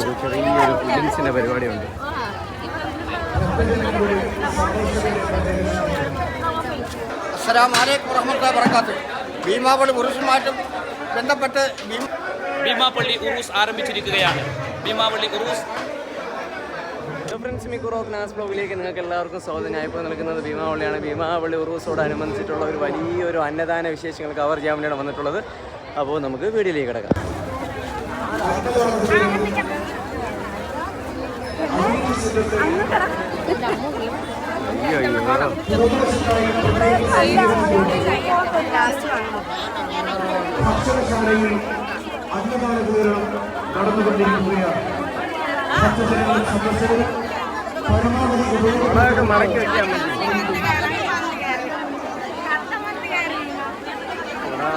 ഒരു ചെറിയൊരു ഫിലിംസിന്റെ പരിപാടിയുണ്ട്. അസ്സലാമലൈക്കും വറഹമത്തുള്ള വർക്കാത്തു ഭീമാവളി പുരുഷന്മാരും ബന്ധപ്പെട്ട് ഭീമ ഭീമാപ്പള്ളി ഉറൂസ് ആരംഭിച്ചിരിക്കുകയാണ്. Beemapally Urus friends micro class ബ്ലോഗിലേക്ക് നിങ്ങൾക്ക് എല്ലാവർക്കും സ്വാഗതം. ഞാൻ ഇപ്പോൾ നിൽക്കുന്നത് ഭീമാവള്ളിയാണ് ഭീമാവള്ളി ഉറൂസോടനുബന്ധിച്ചിട്ടുള്ള ഒരു വലിയൊരു അന്നദാന വിശേഷങ്ങൾ കവർ ചെയ്യാൻ വേണ്ടിയാണ് വന്നിട്ടുള്ളത്. അപ്പോൾ നമുക്ക് വീഡിയോയിലേക്ക് കിടക്കാം. ഭക്ഷണശാലയിൽ അന്നദാന വിതരണം നടന്നുകൊണ്ടിരിക്കുകയാണ് ഭക്തജനങ്ങളും സന്ദർശകരും പരമാവധി ഉപയോഗം മടക്കി വെക്കാൻ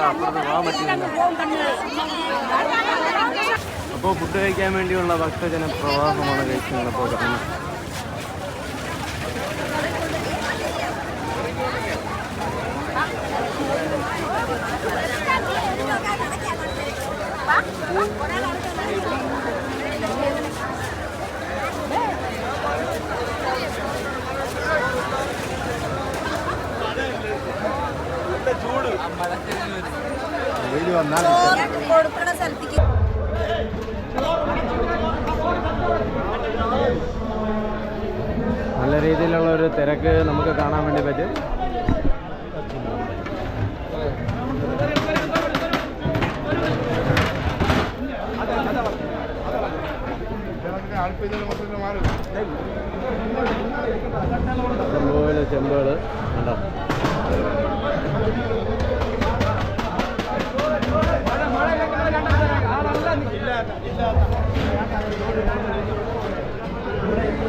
അപ്പുറത്ത് പോകാൻ പറ്റില്ല അപ്പോൾ ഫുഡ് കഴിക്കാൻ വേണ്ടിയുള്ള ഭക്തജന പ്രവാഹമാണ് കഴിക്കുന്നപ്പോൾ കാണുന്നത് കൊടുക്കണ സ്ഥലത്തേക്ക് നല്ല രീതിയിലുള്ള ഒരു തിരക്ക് നമുക്ക് കാണാൻ വേണ്ടി പറ്റും. ചെമ്പുകൾ ചെമ്പുകൾ Yeah, yeah,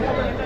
yeah.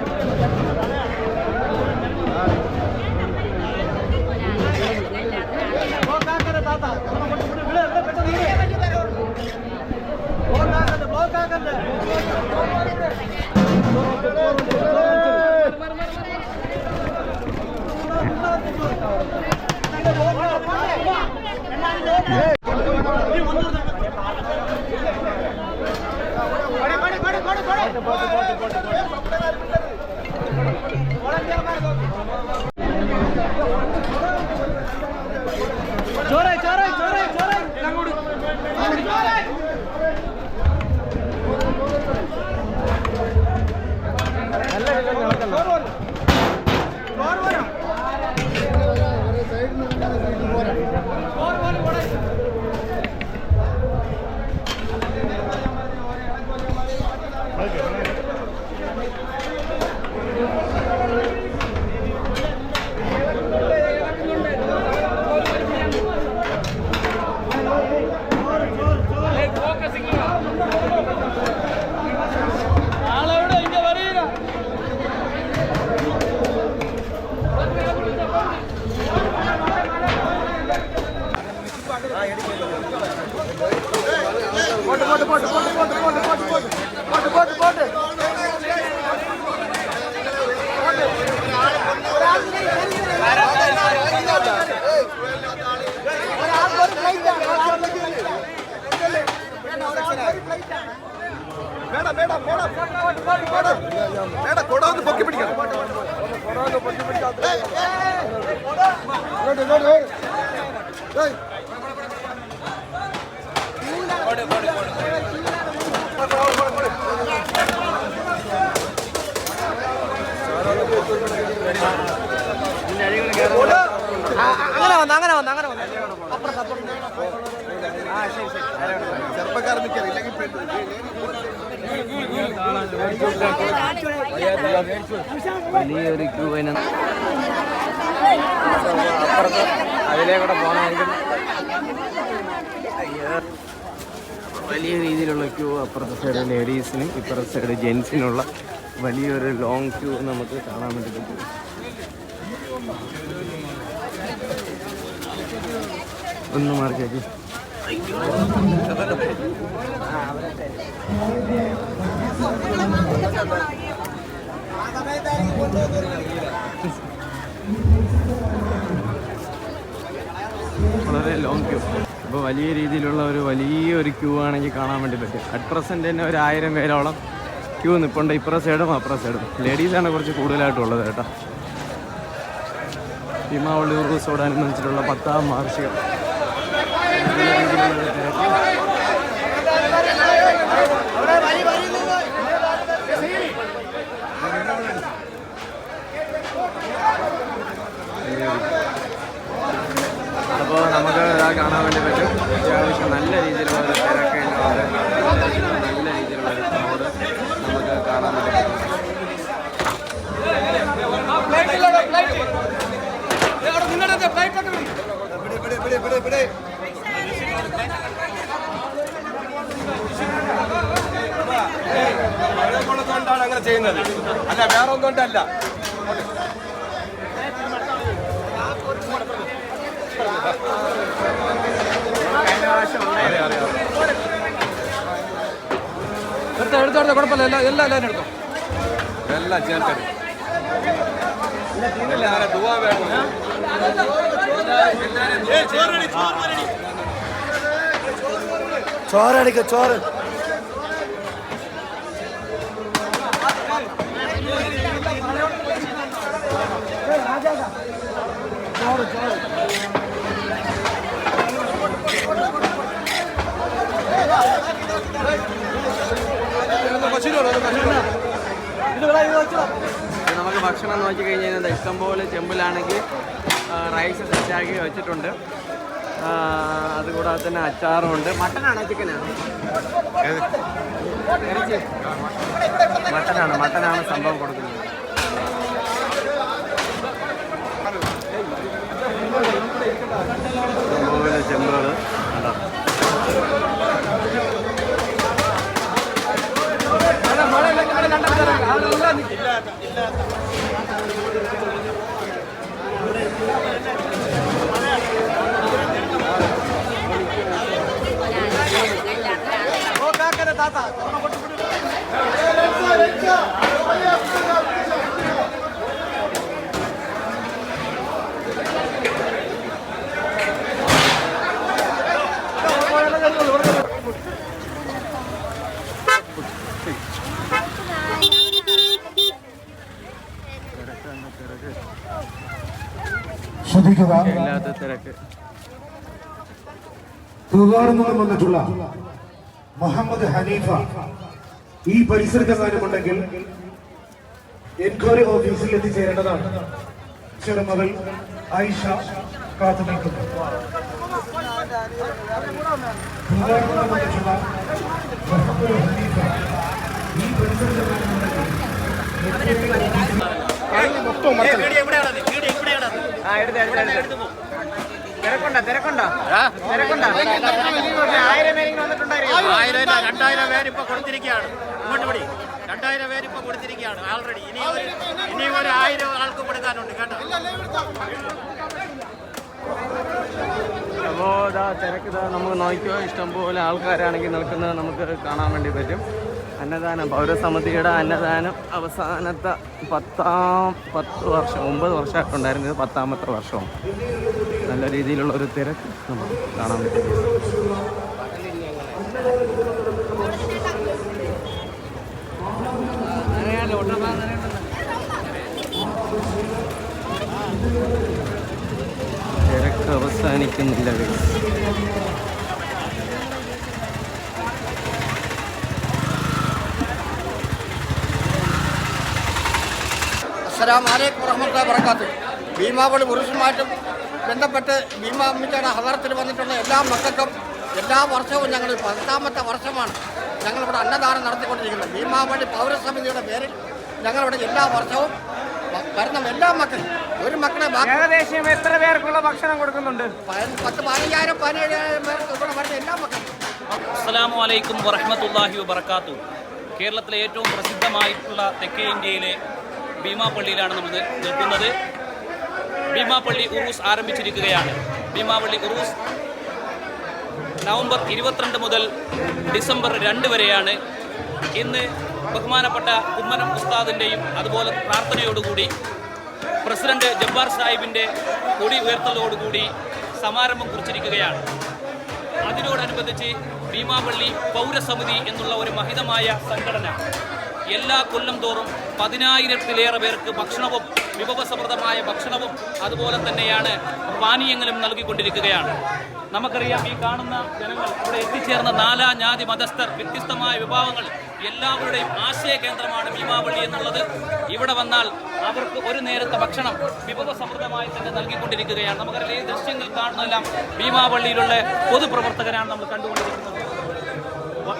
ഉണ്ടോ അങ്ങനെ വന്ന അങ്ങനെ വന്ന അങ്ങനെ വന്നു. ചെറുപ്പക്കാർ നിൽക്കാറില്ലെങ്കിൽ വലിയൊരു ക്യൂ അപ്പുറത്ത് അതിലേക്കൂടെ കൂടെ പോകണമായിരിക്കും വലിയ രീതിയിലുള്ള ക്യൂ അപ്പുറത്തെ സൈഡ് ലേഡീസിനും ഇപ്പുറത്തെ സൈഡ് ജെൻസിനുള്ള വലിയൊരു ലോങ് ക്യൂ നമുക്ക് കാണാൻ വേണ്ടി പറ്റും ഒന്ന് ചേച്ചി വളരെ ലോങ് ക്യൂ അപ്പോൾ വലിയ രീതിയിലുള്ള ഒരു വലിയൊരു ക്യൂ ആണെങ്കിൽ കാണാൻ വേണ്ടി പറ്റും. അറ്റ് പ്രസന്റ് തന്നെ ഒരു ആയിരം പേരോളം ക്യൂ നിൽപ്പുണ്ട് ഇപ്പുറ സൈഡും അപ്പുറ സൈഡും ലേഡീസാണ് കുറച്ച് കൂടുതലായിട്ടുള്ളത് കേട്ടോ. ഭീമാവള്ളി ഉറൂസോടനുബന്ധിച്ചിട്ടുള്ള പത്താം വാർഷികം. അപ്പോൾ നമുക്ക് കാണാൻ വേണ്ടി പറ്റും. അത്യാവശ്യം നല്ല രീതിയിലുള്ള ഒരു തിരക്ക് ഉണ്ട് നല്ല രീതിയിലുള്ള ഒരു ക്രൗഡ് നമുക്ക് കാണാൻ വേണ്ടി പറ്റും കൊണ്ടാണ് അങ്ങനെ ചെയ്യുന്നത് അല്ല വേറെ ഒന്നും കൊണ്ടല്ല. എടുത്തോ എടുത്തോ എടുത്തോ കുഴപ്പമില്ല. എല്ലാം എല്ലാം എല്ലാവരും എടുത്തോ. എല്ലാം ചേർക്കരുത് എല്ലാവരും ദുവാ വേണം. ചോറടിക്ക ചോറ്. നമുക്ക് ഭക്ഷണം നോക്കി കഴിഞ്ഞ് കഴിഞ്ഞാൽ ഇഷ്ടംപോലെ ചെമ്പിലാണെങ്കിൽ റൈസ് സെറ്റാക്കി വെച്ചിട്ടുണ്ട്. അതുകൂടാതെ തന്നെ അച്ചാറുമുണ്ട് മട്ടനാണോ ചിക്കനാണോ ഇറച്ചി. മട്ടനാണ് മട്ടനാണ് സംഭവം കൊടുക്കുന്നത്. ഇഷ്ടംപോലെ ശ്രദ്ധിക്കുക ഇല്ലാത്ത തുകാറിൽ നിന്നും വന്നിട്ടുള്ള മുഹമ്മദ് ഹനീഫ ഈ പരിസരത്തെങ്ങാനുമുണ്ടെങ്കിൽ എൻക്വയറി ഓഫീസിൽ എത്തിച്ചേരേണ്ടതാണ്. ചെറുമകൾ ഐഷ കാത്തു നിൽക്കുന്നു. ഈ ആ എടുത്ത് എടുത്ത് എടുത്ത്. തിരക്കുണ്ടോ തിരക്കുണ്ടോ? തിരക്കുണ്ടോ? ആയിരം പേരെങ്കിലും വന്നിട്ടുണ്ടായിരിക്കും ആയിരം രണ്ടായിരം പേര് ഇപ്പൊ കൊടുത്തിരിക്കുകയാണ്. ഇങ്ങോട്ട് പിടി രണ്ടായിരം പേര് ഇപ്പൊ കൊടുത്തിരിക്കുകയാണ് ആൾറെഡി ഇനി ഒരു ഇനി ഒരു ആയിരം ആൾക്ക് കൊടുക്കാനുണ്ട് കേട്ടോ. അപ്പോൾ ഇതാ തിരക്ക് ഇതാ നമുക്ക് നോക്കിയോ ഇഷ്ടംപോലെ ആൾക്കാരാണെങ്കിൽ നിൽക്കുന്നത് നമുക്ക് കാണാൻ വേണ്ടി പറ്റും. അന്നദാനം പൗരസമിതിയുടെ അന്നദാനം അവസാനത്തെ പത്താം പത്ത് വർഷം ഒമ്പത് വർഷമായിട്ടുണ്ടായിരുന്നു ഇത് പത്താമത്തെ വർഷവും. നല്ല രീതിയിലുള്ള ഒരു തിരക്ക് നമുക്ക് കാണാൻ പറ്റും. തിരക്ക് അവസാനിക്കുന്നില്ല അസ്സലാം വലൈക്കും വറഹ്മത്തുള്ളാഹി വബറകാതുഹു. ഭീമാവളി ഉറുസുമായിട്ടും ബന്ധപ്പെട്ട് ഭീമാ ഹദർത്തിൽ ഹദറത്തിൽ വന്നിട്ടുള്ള എല്ലാ മക്കൾക്കും എല്ലാ വർഷവും ഞങ്ങൾ പത്താമത്തെ വർഷമാണ് ഞങ്ങളിവിടെ അന്നദാനം നടത്തിക്കൊണ്ടിരിക്കുന്നത്. ഭീമാവളി പൗരസമിതിയുടെ പേരിൽ ഞങ്ങളിവിടെ എല്ലാ വർഷവും വരുന്ന എല്ലാ മക്കളും ഒരു മക്കളെ ഏകദേശം എത്ര പേർക്കുള്ള ഭക്ഷണം കൊടുക്കുന്നുണ്ട്? പത്ത് പതിനയ്യായിരം പതിനേഴായിരം പേർക്ക് ഇവിടെ വരുന്ന എല്ലാ മക്കളും. അസ്സലാമു അലൈക്കും വറഹ്മത്തുള്ളാഹി വബർക്കാത്തു കേരളത്തിലെ ഏറ്റവും പ്രസിദ്ധമായിട്ടുള്ള തെക്കേ ഇന്ത്യയിലെ ഭീമാപള്ളിയിലാണ് നമ്മൾ നിൽക്കുന്നത്. ഭീമാപ്പള്ളി ഉറൂസ് ആരംഭിച്ചിരിക്കുകയാണ്. ഭീമാപള്ളി ഉറൂസ് നവംബർ ഇരുപത്തിരണ്ട് മുതൽ ഡിസംബർ രണ്ട് വരെയാണ്. ഇന്ന് ബഹുമാനപ്പെട്ട കുമ്മനം ഉസ്താദിന്റെയും അതുപോലെ പ്രാർത്ഥനയോടുകൂടി പ്രസിഡന്റ് ജബ്ബാർ സാഹിബിന്റെ കൊടി ഉയർത്തലോടുകൂടി സമാരംഭം കുറിച്ചിരിക്കുകയാണ്. അതിനോടനുബന്ധിച്ച് ഭീമാപള്ളി പൗരസമിതി എന്നുള്ള ഒരു മഹിതമായ സംഘടന എല്ലാ കൊല്ലം തോറും പതിനായിരത്തിലേറെ പേർക്ക് ഭക്ഷണവും വിഭവസമൃദ്ധമായ ഭക്ഷണവും അതുപോലെ തന്നെയാണ് പാനീയങ്ങളും നൽകിക്കൊണ്ടിരിക്കുകയാണ്. നമുക്കറിയാം ഈ കാണുന്ന ജനങ്ങൾ ഇവിടെ എത്തിച്ചേർന്ന നാലാ ജാതി മതസ്ഥർ വ്യത്യസ്തമായ വിഭാഗങ്ങൾ എല്ലാവരുടെയും ആശയ കേന്ദ്രമാണ് ഭീമാവളി എന്നുള്ളത്. ഇവിടെ വന്നാൽ അവർക്ക് ഒരു നേരത്തെ ഭക്ഷണം വിഭവസമൃദ്ധമായി തന്നെ നൽകിക്കൊണ്ടിരിക്കുകയാണ്. നമുക്കറിയാം ഈ ദൃശ്യങ്ങൾ കാണുന്നതെല്ലാം ഭീമാവള്ളിയിലുള്ള പൊതുപ്രവർത്തകരാണ് നമ്മൾ കണ്ടുകൊണ്ടിരിക്കുന്നത്.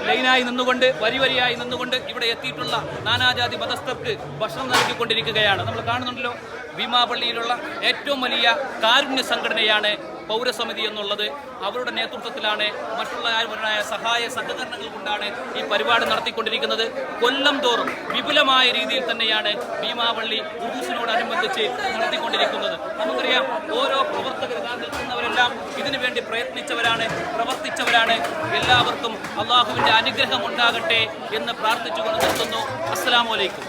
ലൈനായി നിന്നുകൊണ്ട് വരി വരിയായി നിന്നുകൊണ്ട് ഇവിടെ എത്തിയിട്ടുള്ള നാനാജാതി മതസ്ഥർക്ക് ഭക്ഷണം നൽകിക്കൊണ്ടിരിക്കുകയാണ്. നമ്മൾ കാണുന്നുണ്ടല്ലോ ഭീമാപള്ളിയിലുള്ള ഏറ്റവും വലിയ കാരുണ്യ സംഘടനയാണ് പൗരസമിതി എന്നുള്ളത് അവരുടെ നേതൃത്വത്തിലാണ് മറ്റുള്ളവരായ സഹായ സഹകരണങ്ങൾ കൊണ്ടാണ് ഈ പരിപാടി നടത്തിക്കൊണ്ടിരിക്കുന്നത്. കൊല്ലം തോറും വിപുലമായ രീതിയിൽ തന്നെയാണ് ഭീമാവള്ളി ഉറൂസിനോടനുബന്ധിച്ച് നടത്തിക്കൊണ്ടിരിക്കുന്നത്. നമുക്കറിയാം ഓരോ പ്രവർത്തകർ നിൽക്കുന്നവരെല്ലാം ഇതിനു വേണ്ടി പ്രയത്നിച്ചവരാണ് പ്രവർത്തിച്ചവരാണ്. എല്ലാവർക്കും അള്ളാഹുവിന്റെ അനുഗ്രഹം ഉണ്ടാകട്ടെ എന്ന് പ്രാർത്ഥിച്ചുകൊണ്ട് നിർത്തുന്നു. അസ്സാം അലൈക്കും.